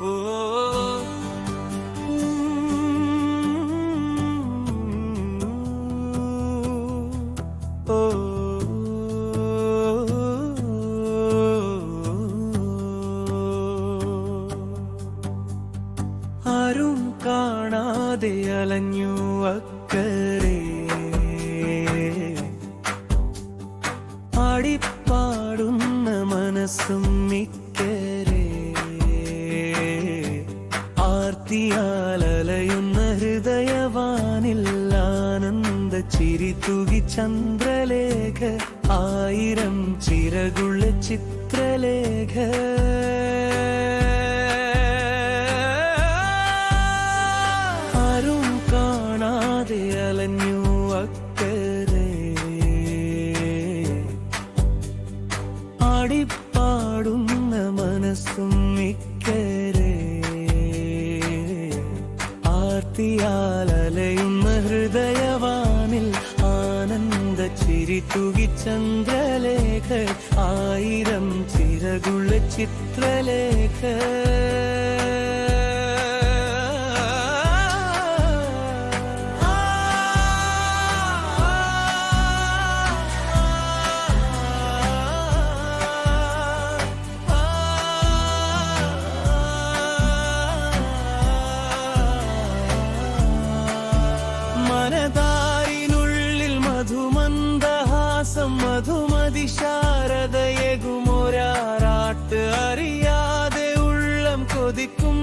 ഓ ഓ ആരും കാണാതെ അലഞ്ഞു അക്കരെ. ആടിപ്പാടുന്ന മനസ്സും മിക്കരെ ഹൃദയവാനില്ലാനന്ദ ഹൃദയവാനിൽ ചിരി തൂകി ചന്ദ്രലേഖ ആയിരം ചിറകുള്ള ചിത്രലേഖ. ആർത്തിയാലലയുന്ന ഹൃദയവാനിൽ ആനന്ദ ചിരി തുകി ചന്ദ്രലേഖ ആയിരം ചിറകുള്ള ചിത്രലേഖ. മനതാരിനുള്ളിൽ മധുമന്ദഹാസം മധുമതി ശാരദയകുമൊരാറാട്ട് അറിയാതെ ഉള്ളം കൊതിക്കും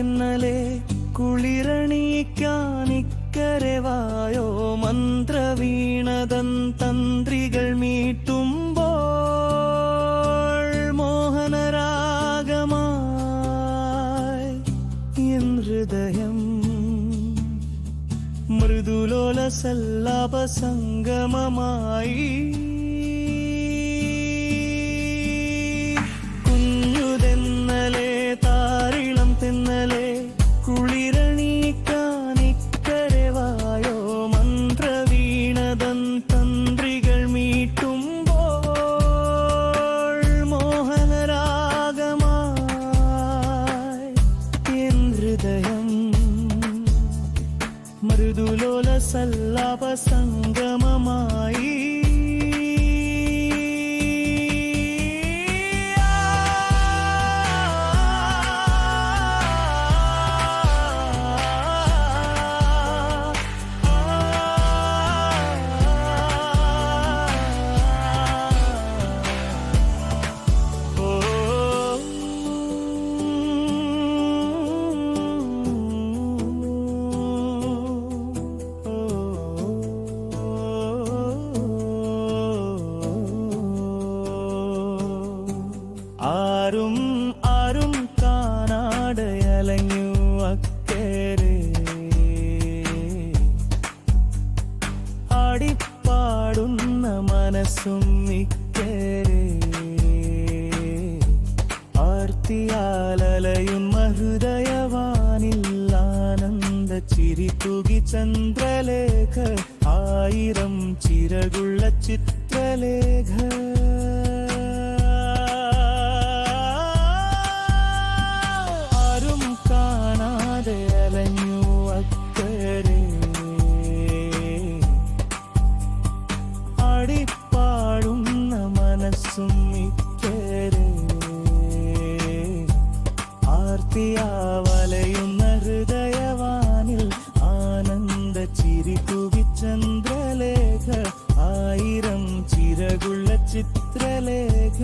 തെന്നലെ കുളിരണിക്കാനിക്കരവായോ മന്ത്രവീണതൻ തന്ത്രികൾ മീട്ടുമ്പോൾ മോഹനരാഗമായി എൻ ഹൃദയം മൃദുലോല സല്ലാപ സംഗമമായി Abasa. മനസ്സും ഇക്കരെ ആർത്തിയാലലയുന്ന ഹൃദയവാനിൽ ആനന്ദ ചിരി തുകി ചന്ദ്രലേഖ ആയിരം ചിരകുള്ള ചിത്രലേഖ ആർത്തിയാ ഹൃദയവാനിൽ ആനന്ദ ചിരി ചന്ദ്രലേഖ ആയിരം ചിരകുള്ള ചിത്രലേഖ.